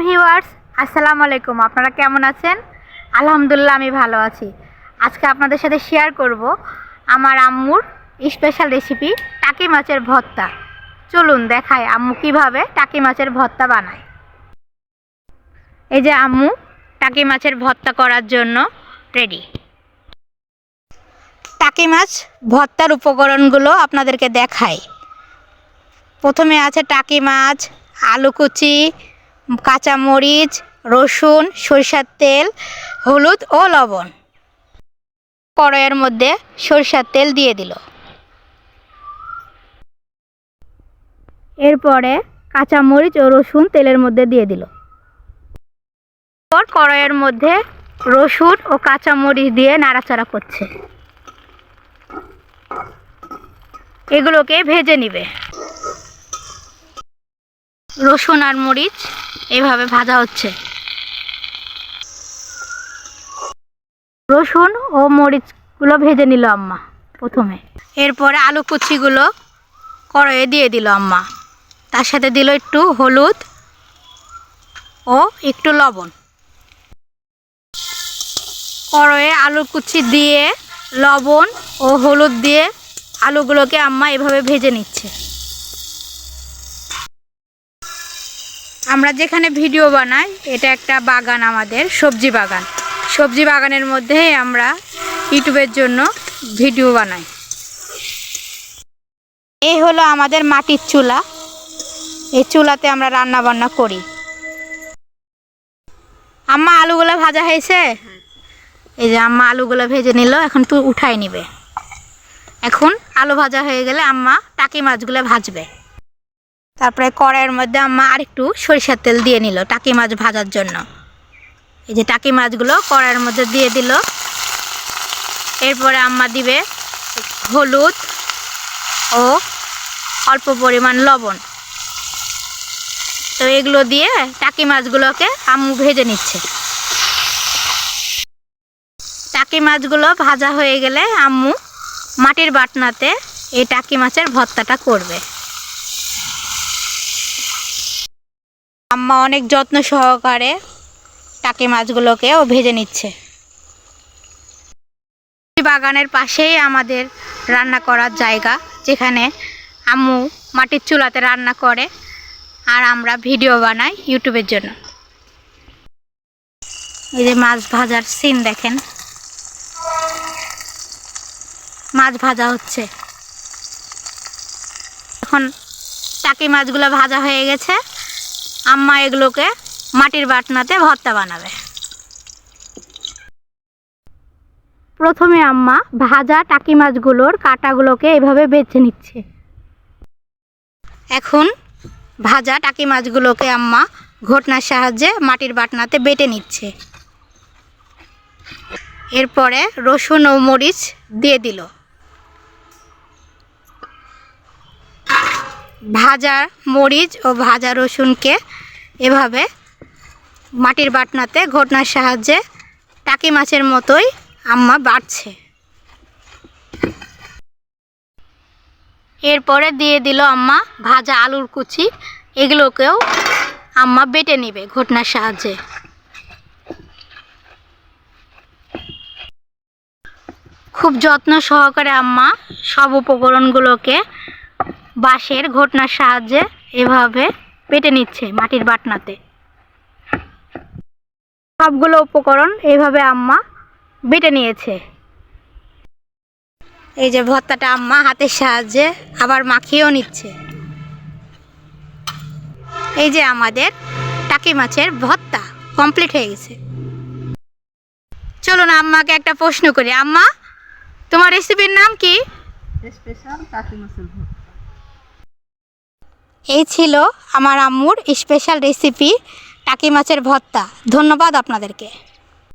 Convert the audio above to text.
Viewers, আসসালামু আলাইকুম। আপনারা কেমন আছেন? আলহামদুলিল্লাহ, আমি ভালো আছি। আজকে আপনাদের সাথে শেয়ার করব আমার আম্মুর স্পেশাল রেসিপি টাকি মাছের ভর্তা। চলুন দেখাই আম্মু কীভাবে টাকি মাছের ভর্তা বানায়। এই যে আম্মু, টাকি মাছের ভর্তা করার জন্য রেডি টাকি মাছ ভর্তার উপকরণগুলো আপনাদেরকে দেখাই। প্রথমে আছে টাকি মাছ, আলু কুচি কাঁচামরিচ, রসুন, সরিষার তেল, হলুদ ও লবণ। কড়াইয়ের মধ্যে সরিষার তেল দিয়ে দিল। এরপরে কাঁচামরিচ ও রসুন তেলের মধ্যে দিয়ে দিল। কড়াইয়ের মধ্যে রসুন ও কাঁচামরিচ দিয়ে নাড়াচাড়া করছে। এগুলোকে ভেজে নিবে। রসুন আর মরিচ, এভাবে ভাজা হচ্ছে। রসুন ও মরিচগুলো ভেজে নিল আম্মা প্রথমে। এরপরে আলু কুচিগুলো কড়াইয়ে দিয়ে দিল আম্মা। তার সাথে দিল একটু হলুদ ও একটু লবণ। কড়াইয়ে আলু কুচি দিয়ে লবণ ও হলুদ দিয়ে আলুগুলোকে আম্মা এভাবে ভেজে নিচ্ছে। আমরা যেখানে ভিডিও বানাই, এটা একটা বাগান আমাদের, সবজি বাগান। সবজি বাগানের মধ্যেই আমরা ইউটিউবের জন্য ভিডিও বানাই। এই হলো আমাদের মাটির চুলা। এই চুলাতে আমরা রান্না বান্না করি। আম্মা আলুগুলো ভাজা হয়েছে? এই যে আম্মা আলুগুলো ভেজে নিল, এখন তুই উঠাই নিবে। এখন আলু ভাজা হয়ে গেলে আম্মা টাকি মাছগুলো ভাজবে। তারপরে কড়াইয়ের মধ্যে আম্মা আরেকটু সরিষার তেল দিয়ে নিল, টাকি মাছ ভাজার জন্য। এই যে টাকি মাছগুলো কড়াইয়ের মধ্যে দিয়ে দিল। এরপরে আম্মা দিবে হলুদ ও অল্প পরিমাণ লবণ। তো এগুলো দিয়ে টাকি মাছগুলোকে আম্মু ভেজে নিচ্ছে। টাকি মাছগুলো ভাজা হয়ে গেলে আম্মু মাটির বাটনাতে এই টাকি মাছের ভর্তাটা করবে। আম্মা অনেক যত্ন সহকারে টাকি মাছগুলোকেও ভেজে নিচ্ছে। বাগানের পাশেই আমাদের রান্না করার জায়গা, যেখানে আম্মু মাটির চুলাতে রান্না করে আর আমরা ভিডিও বানাই ইউটিউবের জন্য। এই যে মাছ ভাজার সিন দেখেন। মাছ ভাজা হচ্ছে। এখন টাকি মাছগুলো ভাজা হয়ে গেছে। আম্মা এগুলোকে মাটির বাটনাতে ভর্তা বানাবে। প্রথমে আম্মা ভাজা টাকি মাছগুলোর কাঁটাগুলোকে এভাবে বেছে নিচ্ছে। এখন ভাজা টাকি মাছগুলোকে আম্মা ঘটনার সাহায্যে মাটির বাটনাতে বেটে নিচ্ছে। এরপরে রসুন ও মরিচ দিয়ে দিল। ভাজা মরিচ ও ভাজা রসুনকে এভাবে মাটির বাটনাতে ঘটনার সাহায্যে টাকি মাছের মতোই আম্মা বাটছে এরপরে দিয়ে দিল আম্মা ভাজা আলুর কুচি। এগুলোকেও আম্মা বেটে নিবে ঘটনার সাহায্যে। খুব যত্ন সহকারে আম্মা সব উপকরণগুলোকে বাঁশের ঘটনার সাহায্যে এভাবে পেটে নিচ্ছে মাটির বাটনাতে। সবগুলো উপকরণ এইভাবে আম্মা বেটে নিয়েছে। এই যে ভর্তাটা আম্মা হাতের সাহায্যে আবার মাখিয়েও নিচ্ছে। এই যে আমাদের টাকি মাছের ভর্তা কমপ্লিট হয়ে গেছে। চলুন আম্মাকে একটা প্রশ্ন করি। আম্মা, তোমার রেসিপির নাম কি? স্পেশাল কাকি মাছের এই ছিল আমার আম্মুর স্পেশাল রেসিপি টাকি মাছের ভর্তা। ধন্যবাদ আপনাদেরকে।